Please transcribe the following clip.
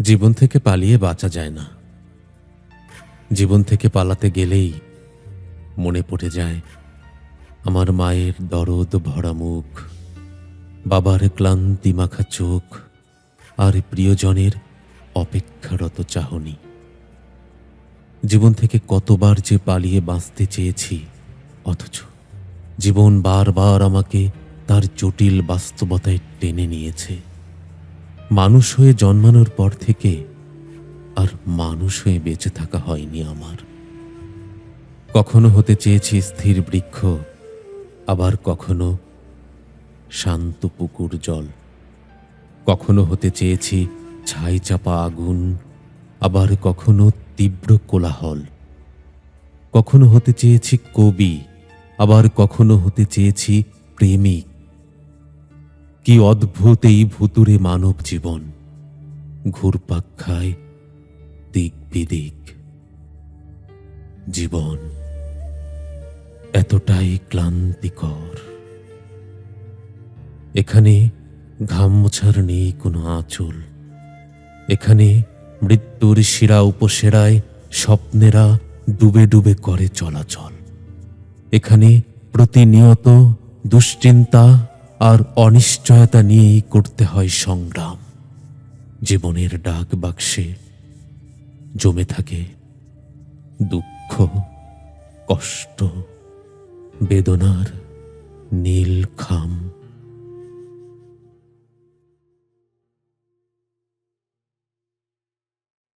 জীবন থেকে পালিয়ে বাঁচা যায় না। জীবন থেকে পালাতে গেলেই মনে পড়ে যায়, আমার মায়ের দরদ ভরা মুখ, বাবার ক্লান্তি মাখা চোখ, আর প্রিয়জনের অপেক্ষারত চাহনি। জীবন থেকে কতবার যে পালিয়ে বাঁচতে চেয়েছি, অথচ জীবন বারবার আমাকে তার জটিল বাস্তবতায় টেনে নিয়েছে। মানুষ হয়ে জন্মানোর পর থেকে আর মানুষ হয়ে বেঁচে থাকা হয়নি আমার। কখনো হতে চেয়েছি স্থির বৃক্ষ, আবার কখনো শান্ত পুকুর জল। কখনো হতে চেয়েছি ছাই চাপা আগুন, আবার কখনো তীব্র কোলাহল। কখনো হতে চেয়েছি কবি, আবার কখনো হতে চেয়েছি প্রেমিক। কি অদ্ভুত এই ভুতুরে মানব জীবন। ঘুরপাক খায় দিক বিদিক। জীবন এতটাই ক্লান্তিকর। এখানে ঘাম মোছার নেই কোনো আঁচল। এখানে মৃত্যুর শিরা উপসেরায় স্বপ্নেরা ডুবে ডুবে করে চলাচল। এখানে প্রতিনিয়ত দুশ্চিন্তা আর অনিশ্চয়তা নিয়েই করতে হয় সংগ্রাম। জীবনের ডাক বাক্সে জমে থাকে দুঃখ, কষ্ট, বেদনার নীল খাম।